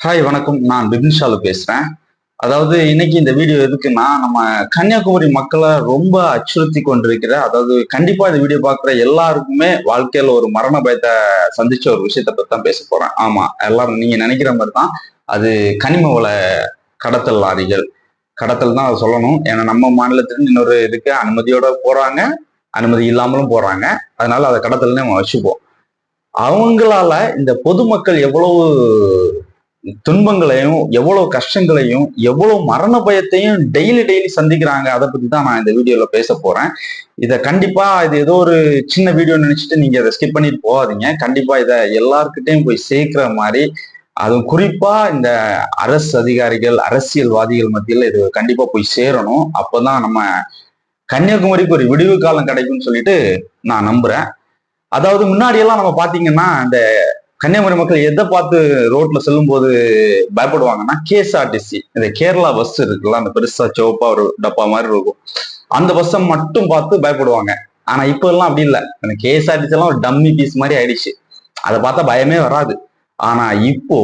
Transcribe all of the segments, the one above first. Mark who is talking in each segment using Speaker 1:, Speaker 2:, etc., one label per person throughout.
Speaker 1: Hi வணக்கம். நான் பிபின்ஷாலு பேசுறேன். அதாவது இன்னைக்கு இந்த வீடியோ எதுக்குன்னா நம்ம கன்னியாகுமரி மக்களை ரொம்ப அச்சுறுத்தி கொண்டிருக்கிற அதாவது கண்டிப்பா இந்த வீடியோ பார்க்குற எல்லாருக்குமே வாழ்க்கையில ஒரு மரண பயத்தை சந்திச்ச ஒரு விஷயத்தை பத்தி தான் பேச போறேன். ஆமா எல்லாரும் நீங்க நினைக்கிற மாதிரி தான். அது கனிம வள கடத்தல் லாரிகள் கடத்தல் தான் அதை சொல்லணும். ஏன்னா நம்ம மாநிலத்திலிருந்து இன்னொரு இதுக்கு அனுமதியோட போறாங்க. அனுமதி இல்லாமலும் போறாங்க. அதனால அதை கடத்தல்னே நம்ம வச்சுப்போம். அவங்களால இந்த பொதுமக்கள் எவ்வளவு துன்பங்களையும் எவ்வளவு கஷ்டங்களையும் எவ்வளவு மரண பயத்தையும் டெய்லி டெய்லி சந்திக்கிறாங்க. அதை பத்தி தான் நான் இந்த வீடியோல பேச போறேன். இதை கண்டிப்பா இது ஏதோ ஒரு சின்ன வீடியோ நினைச்சிட்டு நீங்க அதை ஸ்கிப் பண்ணிட்டு போகாதீங்க. கண்டிப்பா இதை எல்லாருக்கிட்டையும் போய் சேர்க்கிற மாதிரி அதுவும் குறிப்பா இந்த அரசு அதிகாரிகள் அரசியல்வாதிகள் மத்தியில் இது கண்டிப்பா போய் சேரணும். அப்பதான் நம்ம கன்னியாகுமரிக்கு ஒரு விடிவு காலம் கிடைக்கும்னு சொல்லிட்டு நான் நம்புறேன். அதாவது முன்னாடி எல்லாம் நம்ம பாத்தீங்கன்னா இந்த கன்னியாகுமரி மக்கள் எதை பார்த்து ரோட்ல செல்லும் போது பயப்படுவாங்கன்னா கேஎஸ்ஆர்டிசி. இந்த கேரளா பஸ் இருக்குல்ல அந்த பெருசா சிவப்பா ஒரு டப்பா மாதிரி இருக்கும். அந்த பஸ்ஸை மட்டும் பார்த்து பயப்படுவாங்க. ஆனா இப்ப எல்லாம் அப்படி இல்லை. அந்த கேஎஸ்ஆர்டிசி எல்லாம் ஒரு டம்மி பீஸ் மாதிரி ஆயிடுச்சு. அதை பார்த்தா பயமே வராது. ஆனா இப்போ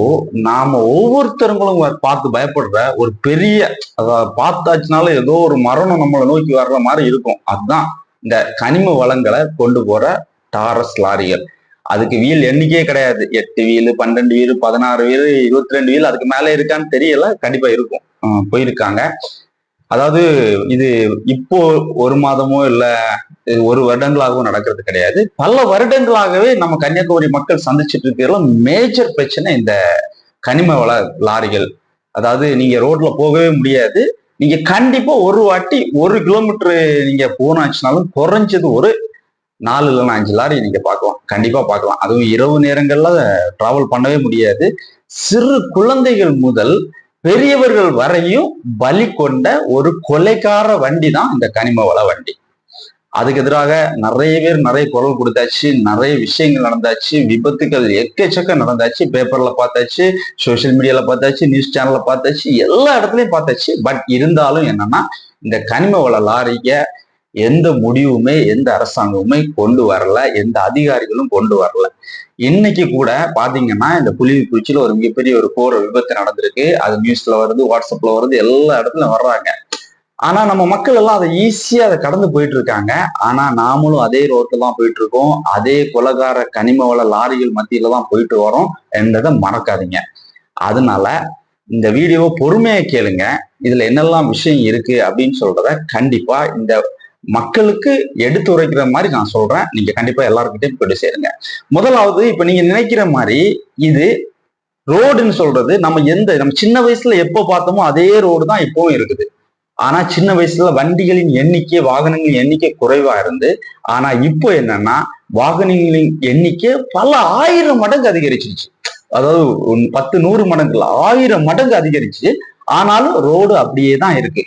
Speaker 1: நாம ஒவ்வொருத்தருங்களும் பார்த்து பயப்படுற ஒரு பெரிய அதாவது பார்த்தாச்சுனால ஏதோ ஒரு மரணம் நம்மளை நோக்கி வர்ற மாதிரி இருக்கும். அதுதான் இந்த கனிம வளங்களை கொண்டு போற டாரஸ் லாரிகள். அதுக்கு வீல் எண்ணிக்கையே கிடையாது. எட்டு வீல் பன்னெண்டு வீல் பதினாறு வீல் இருபத்தி ரெண்டு வீல் அதுக்கு மேலே இருக்கான்னு தெரியல. கண்டிப்பா இருக்கும். போயிருக்காங்க. அதாவது இது இப்போ ஒரு மாதமோ இல்ல இது ஒரு வருடங்களாகவும் நடக்கிறது கிடையாது. பல வருடங்களாகவே நம்ம கன்னியாகுமரி மக்கள் சந்திச்சுட்டு இருக்கிற மேஜர் பிரச்சனை இந்த கனிம வள லாரிகள். அதாவது நீங்க ரோட்ல போகவே முடியாது. நீங்க கண்டிப்பா ஒரு வாட்டி ஒரு கிலோமீட்டர் நீங்க போனாச்சுனாலும் குறைஞ்சது ஒரு நாலு இல்லைன்னா அஞ்சு லாரி நீங்க பார்க்கலாம். கண்டிப்பா பார்க்கலாம். அதுவும் இரவு நேரங்கள்ல டிராவல் பண்ணவே முடியாது. சிறு குழந்தைகள் முதல் பெரியவர்கள் வரையும் பலி கொண்ட ஒரு கொலைக்கார வண்டி தான் இந்த கனிம வள வண்டி. அதுக்கு எதிராக நிறைய பேர் நிறைய குரல் கொடுத்தாச்சு நிறைய விஷயங்கள் நடந்தாச்சு விபத்துகள் எக்கச்சக்க நடந்தாச்சு பேப்பர்ல பார்த்தாச்சு சோசியல் மீடியால பார்த்தாச்சு நியூஸ் சேனல்ல பார்த்தாச்சு எல்லா இடத்துலயும் பார்த்தாச்சு. பட் இருந்தாலும் என்னன்னா இந்த கனிம வள லாரிக்க எந்த முடிவுமே எந்த அரசாங்கமுமே கொண்டு வரல எந்த அதிகாரிகளும் கொண்டு வரல. இன்னைக்கு கூட பாத்தீங்கன்னா இந்த புலி ஒரு மிகப்பெரிய ஒரு கோர விபத்து நடந்திருக்கு. அது நியூஸ்ல வருது வாட்ஸ்அப்ல வருது எல்லா இடத்துலயும் வர்றாங்க. ஆனா நம்ம மக்கள் எல்லாம் அதை ஈஸியா அதை கடந்து போயிட்டு இருக்காங்க. ஆனா நாமளும் அதே ரோட்ல தான் போயிட்டு இருக்கோம். அதே குலகார கனிம வள லாரிகள் மத்தியில தான் போயிட்டு வரோம் என்றதை மறக்காதீங்க. அதனால இந்த வீடியோவை பொறுமையா கேளுங்க. இதுல என்னெல்லாம் விஷயம் இருக்கு அப்படின்னு சொல்றத கண்டிப்பா இந்த மக்களுக்கு எடுத்துரைக்கிற மாதிரி நான் சொல்றேன். நீங்க கண்டிப்பா எல்லாருக்கிட்டையும் போயிட்டு சேருங்க. முதலாவது இப்ப நீங்க நினைக்கிற மாதிரி இது ரோடுன்னு சொல்றது நம்ம எந்த நம்ம சின்ன வயசுல எப்போ பார்த்தோமோ அதே ரோடு தான் இப்பவும் இருக்குது. ஆனா சின்ன வயசுல வண்டிகளின் எண்ணிக்கை வாகனங்களின் எண்ணிக்கை குறைவா இருந்து ஆனா இப்போ என்னன்னா வாகனங்களின் எண்ணிக்கை பல ஆயிரம் மடங்கு அதிகரிச்சிருச்சு. அதாவது பத்து நூறு மடங்குல ஆயிரம் மடங்கு அதிகரிச்சு ஆனாலும் ரோடு அப்படியே தான் இருக்கு.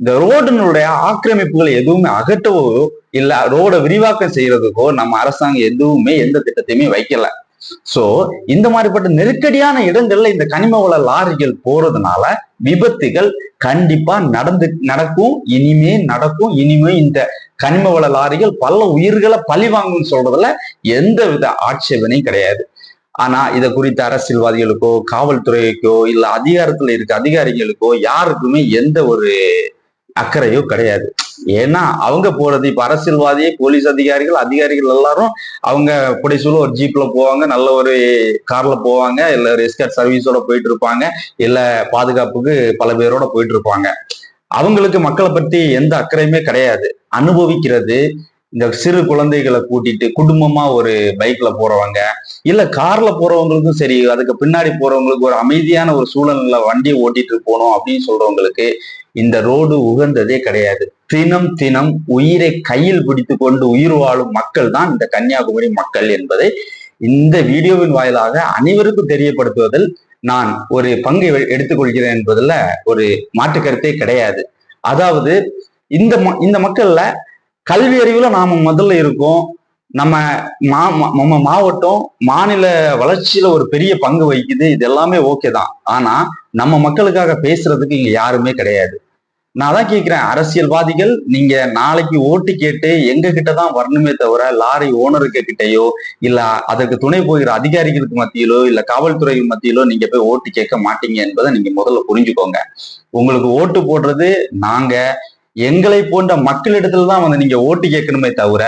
Speaker 1: இந்த ரோடினுடைய ஆக்கிரமிப்புகளை எதுவுமே அகற்றவோ இல்ல ரோடை விரிவாக்கம் செய்யறதுக்கோ நம்ம அரசாங்கம் எதுவுமே எந்த திட்டத்தையுமே வைக்கல. சோ இந்த மாதிரிப்பட்ட நெருக்கடியான இடங்கள்ல இந்த கனிம வள லாரிகள் போறதுனால விபத்துகள் கண்டிப்பா நடந்து நடக்கும். இனிமே நடக்கும். இனிமே இந்த கனிம வள லாரிகள் பல உயிர்களை பழி வாங்கும்னு சொல்றதுல எந்த வித ஆட்சேபனையும் கிடையாது. ஆனா இதை குறித்த அரசியல்வாதிகளுக்கோ காவல்துறைக்கோ இல்ல அதிகாரத்துல இருக்க அதிகாரிகளுக்கோ யாருக்குமே எந்த ஒரு அக்கறையோ கிடையாது. ஏன்னா அவங்க போறது இப்ப அரசியல்வாதி போலீஸ் அதிகாரிகள் அதிகாரிகள் எல்லாரும் அவங்க புடைசூல ஒரு ஜீப்ல போவாங்க நல்ல ஒரு கார்ல போவாங்க இல்ல ஒரு சர்வீஸோட போயிட்டு இருப்பாங்க இல்ல பாதுகாப்புக்கு பல பேரோட போயிட்டு இருப்பாங்க அவங்களுக்கு மக்களை பத்தி எந்த அக்கறையுமே கிடையாது. அனுபவிக்கிறது இந்த சிறு குழந்தைகளை கூட்டிட்டு குடும்பமா ஒரு பைக்ல போறவங்க இல்ல கார்ல போறவங்களுக்கும் சரி அதுக்கு பின்னாடி போறவங்களுக்கு ஒரு அமைதியான ஒரு சூழல்ல வண்டியை ஓட்டிட்டு போகணும் அப்படின்னு சொல்றவங்களுக்கு இந்த ரோடு உகந்ததே கிடையாது. தினம் தினம் உயிரை கையில் பிடித்து கொண்டு உயிர் வாழும் மக்கள் தான் இந்த கன்னியாகுமரி மக்கள் என்பதை இந்த வீடியோவின் வாயிலாக அனைவருக்கும் தெரியப்படுத்துவதில் நான் ஒரு பங்கை எடுத்துக்கொள்கிறேன் என்பதுல ஒரு மாற்று கருத்தே கிடையாது. அதாவது இந்த இந்த மக்கள்ல கல்வி அறிவுல நாம முதல்ல இருக்கோம். நம்ம மா நம்ம மாவட்டம் மாநில வளர்ச்சியில ஒரு பெரிய பங்கு வகிக்குது. இது எல்லாமே ஓகே தான். ஆனா நம்ம மக்களுக்காக பேசுறதுக்கு இங்க யாருமே கிடையாது. நான் தான் கேட்கிறேன் அரசியல்வாதிகள் நீங்க நாளைக்கு ஓட்டு கேட்டு எங்க கிட்ட தான் வரணுமே தவிர லாரி ஓனருக்கு கிட்டயோ இல்ல அதற்கு துணை போகிற அதிகாரிகளுக்கு மத்தியிலோ இல்ல காவல்துறை மத்தியிலோ நீங்க போய் ஓட்டு கேட்க மாட்டீங்க என்பதை நீங்க முதல்ல புரிஞ்சுக்கோங்க. உங்களுக்கு ஓட்டு போடுறது நாங்க எங்களை போன்ற மக்களிடத்துல தான் வந்து நீங்க ஓட்டு கேட்கணுமே தவிர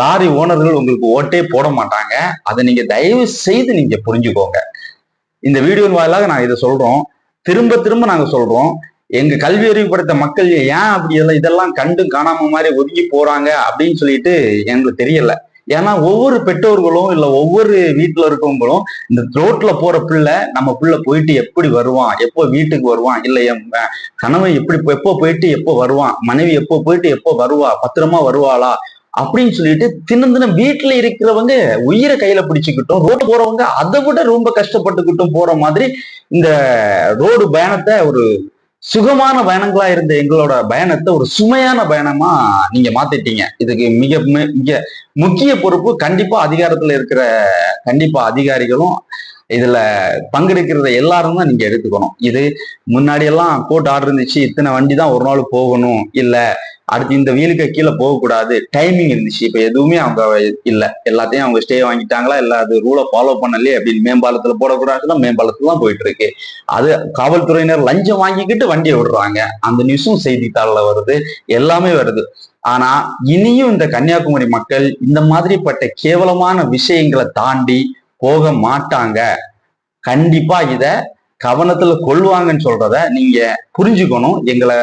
Speaker 1: லாரி ஓனர்கள் உங்களுக்கு ஓட்டே போட மாட்டாங்க. அதை நீங்க தயவு செய்து நீங்க புரிஞ்சுக்கோங்க. இந்த வீடியோவின் வாயிலாக நான் இதை சொல்றோம். திரும்ப திரும்ப நாங்க சொல்றோம். எங்க கல்வி அறிவுபடுத்த மக்கள் ஏன் அப்படி எல்லாம் இதெல்லாம் கண்டு காணாம மாதிரி ஒதுங்கி போறாங்க அப்படின்னு சொல்லிட்டு எங்களுக்கு தெரியல. ஏன்னா ஒவ்வொரு பெற்றோர்களும் இல்ல ஒவ்வொரு வீட்டுல இருக்கவங்களும் இந்த ரோட்ல போற பிள்ளை நம்ம பிள்ளை போயிட்டு எப்படி வருவான்? எப்போ வீட்டுக்கு வருவான்? இல்ல என் கணவன் எப்படி எப்போ போயிட்டு எப்போ வருவான்? மனைவி எப்போ போயிட்டு எப்போ வருவா? பத்திரமா வருவாளா? அப்படின்னு சொல்லிட்டு தினம் தினம் வீட்டுல இருக்கிறவங்க உயிரை கையில பிடிச்சுக்கிட்டோம் ரோடு போறவங்க அதை விட ரொம்ப கஷ்டப்பட்டுக்கிட்டும் போற மாதிரி இந்த ரோடு பயணத்தை ஒரு சுகமான பயணங்களா இருந்த எங்களோட பயணத்தை ஒரு சுமையான பயணமா நீங்க மாத்திட்டீங்க. இதுக்கு மிக மிக முக்கிய பொறுப்பு கண்டிப்பா அதிகாரத்துல இருக்கிற கண்டிப்பா அதிகாரிகளும் இதுல பங்கெடுக்கிறத எல்லாரும் தான் நீங்க எடுத்துக்கணும். இது முன்னாடி எல்லாம் கோர்ட் ஆர்டர் இருந்துச்சு இத்தனை வண்டி தான் ஒரு நாள் போகணும். இல்ல அடுத்து இந்த வீலுக்கு கீழே போகக்கூடாது. டைமிங் இருந்துச்சு. இப்போ எதுவுமே அவங்க இல்லை. எல்லாத்தையும் அவங்க ஸ்டே வாங்கிட்டாங்களா? இல்லை அது ரூலை ஃபாலோ பண்ணலையே அப்படின்னு மேம்பாலத்தில் போடக்கூடாதுன்னா மேம்பாலத்துல தான் போயிட்டு இருக்கு அது காவல்துறையினர் லஞ்சம் வாங்கிக்கிட்டு வண்டியை விடுறாங்க. அந்த நியூஸும் செய்தித்தாளில் வருது. எல்லாமே வருது. ஆனா இனியும் இந்த கன்னியாகுமரி மக்கள் இந்த மாதிரிப்பட்ட கேவலமான விஷயங்களை தாண்டி போக மாட்டாங்க. கண்டிப்பா இத கவனத்துல கொள்வாங்கன்னு சொல்றத நீங்க புரிஞ்சுக்கணும். எங்களை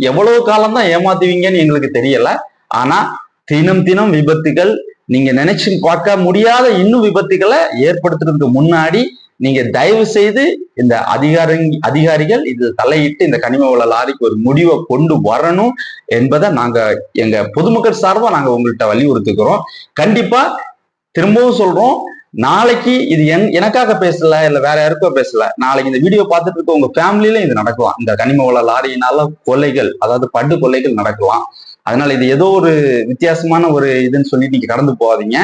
Speaker 1: எவ்வளவு காலம் தான் ஏமாத்துவீங்கன்னு எங்களுக்கு தெரியல. ஆனா தினம் தினம் விபத்துகள் நீங்க நினைச்சு பார்க்க முடியாத இன்னும் விபத்துகளை ஏற்படுத்துறதுக்கு முன்னாடி நீங்க தயவு செய்து இந்த அதிகார அதிகாரிகள் இது தலையிட்டு இந்த கனிம வள லாரிக்கு ஒரு முடிவை கொண்டு வரணும் என்பதை நாங்க எங்க பொதுமக்கள் சார்பா நாங்க உங்கள்கிட்ட வலியுறுத்துக்கிறோம் கண்டிப்பா திரும்பவும் சொல்றோம் நாளைக்கு இது என் எனக்காக பேசல இல்ல வேற யாருக்கோ பேசல. நாளைக்கு இந்த வீடியோ பார்த்துட்டு இருக்க உங்க ஃபேமிலியில இது நடக்கலாம். இந்த கனிம வள லாரியினால கொலைகள் அதாவது படு கொலைகள் நடக்கலாம். அதனால இது ஏதோ ஒரு வித்தியாசமான ஒரு இதுன்னு சொல்லி நீங்க கடந்து போகாதீங்க.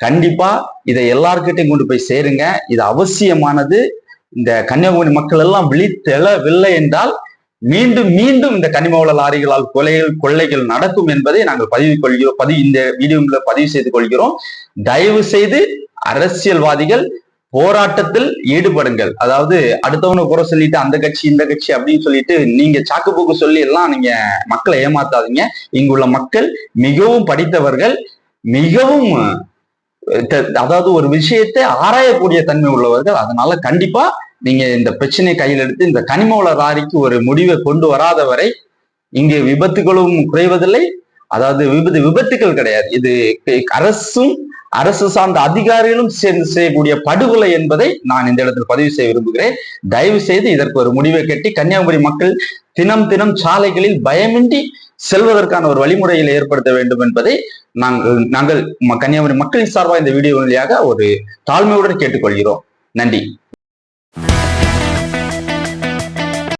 Speaker 1: கண்டிப்பா இதை எல்லார்கிட்டையும் கொண்டு போய் சேருங்க. இது அவசியமானது. இந்த கன்னியாகுமரி மக்கள் எல்லாம் விழித்தெழவில்லை என்றால் மீண்டும் மீண்டும் இந்த கனிமவள லாரிகளால் கொலைகள் கொள்ளைகள் நடக்கும் என்பதை நாங்கள் பதிவு கொள்கிறோம். பதிவு இந்த வீடியோவில் பதிவு செய்து கொள்கிறோம். தயவு செய்து அரசியல்வாதிகள் போராட்டத்தில் ஈடுபடுங்கள். அதாவது அடுத்தவனை குறை சொல்லிட்டு அந்த கட்சி இந்த கட்சி அப்படின்னு சொல்லிட்டு நீங்க சாக்கு போக்கு சொல்லி எல்லாம் நீங்க மக்களை ஏமாத்தாதீங்க. இங்குள்ள மக்கள் மிகவும் படித்தவர்கள் மிகவும் அதாவது ஒரு விஷயத்தை ஆராயக்கூடிய தன்மை உள்ளவர்கள். அதனால கண்டிப்பா நீங்க இந்த பிரச்சனையை கையில் எடுத்து இந்த கனிம வள ராரிக்கு ஒரு முடிவை கொண்டு வராத வரை இங்கு விபத்துகளும் குறைவதில்லை. அதாவது விபத்து விபத்துகள் கிடையாது. இது அரசும் அரசு சார்ந்த அதிகாரிகளும் சேர்ந்து செய்யக்கூடிய படுகொலை என்பதை நான் இந்த இடத்தில் பதிவு செய்ய விரும்புகிறேன். தயவு செய்து இதற்கு ஒரு முடிவை கட்டி கன்னியாகுமரி மக்கள் தினம் தினம் சாலைகளில் பயமின்றி செல்வதற்கான ஒரு வழிமுறைகளை ஏற்படுத்த வேண்டும் என்பதை நாங்கள் நாங்கள் கன்னியாகுமரி மக்களின் சார்பாக இந்த வீடியோ வழியாக ஒரு தாழ்மையுடன் கேட்டுக்கொள்கிறோம். நன்றி.